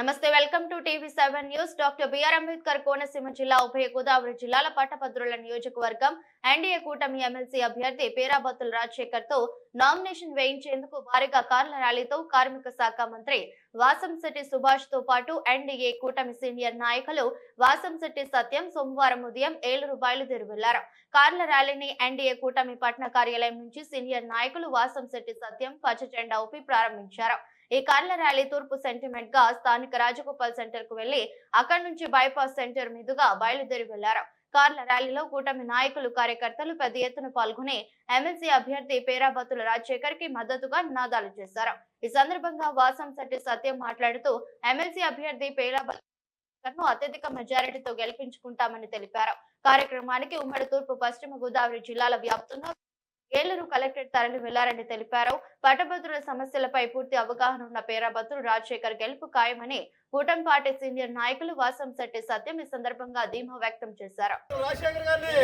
నమస్తే welcome to TV seven news. Doctor BR Ambedkar Konaseema జిల్లా ఉభయ గోదావరి జిల్లాల పట్టభద్రుల నియోజకవర్గం ఎన్డీఏ కూటమి ఎమ్మెల్సీ అభ్యర్థి పేరాబత్తుల రాజశేఖర్తో నామినేషన్ వేయించేందుకు భారీగా కార్ల ర్యాలీతో కార్మిక శాఖ మంత్రి వాసంశెట్టి సుభాష్తో పాటు ఎన్డీఏ కూటమి సీనియర్ నాయకులు వాసంశెట్టి సత్యం సోమవారం ఉదయం ఏలూరు బయలుదేరి వెళ్ళారు. కార్ల ర్యాలీని ఎన్డీఏ కూటమి పట్టణ కార్యాలయం నుంచి సీనియర్ నాయకులు వాసంశెట్టి సత్యం పచ్చ జెండా ఊపి ప్రారంభించారు. ఈ కార్ల ర్యాలీ తూర్పు సెంటిమెంట్గా స్థానిక రాజగోపాల్ సెంటర్కు వెళ్ళి అక్కడి నుంచి బైపాస్ సెంటర్ మీదుగా బయలుదేరి వెళ్ళారు. కార్ల ర్యాలీలో కూటమి నాయకులు కార్యకర్తలు పెద్ద ఎత్తున పాల్గొని ఎమ్మెల్సీ అభ్యర్థి పేరాబత్తుల రాజశేఖర్కి మద్దతుగా నినాదాలు చేశారు. ఈ సందర్భంగా వాసం శెట్టి సత్యం మాట్లాడుతూ ఎమ్మెల్సీ అభ్యర్థి పేరాబత్తులను అత్యధిక మెజారిటీతో గెలిపించుకుంటామని తెలిపారు. కార్యక్రమానికి ఉమ్మడి తూర్పు పశ్చిమ గోదావరి జిల్లాల వ్యాప్తంగా ఏలూరు కలెక్టరేట్ తరలి వెళ్ళారని తెలిపారు. పట్టభద్రుల సమస్యలపై పూర్తి అవగాహన ఉన్న పేరాభద్రులు రాజశేఖర్ గెలుపు ఖాయమని కూటమి పార్టీ సీనియర్ నాయకులు వాసంశెట్టి సత్యం ఈ సందర్భంగా ధీమా వ్యక్తం చేశారు. రాజశేఖర్ గారిని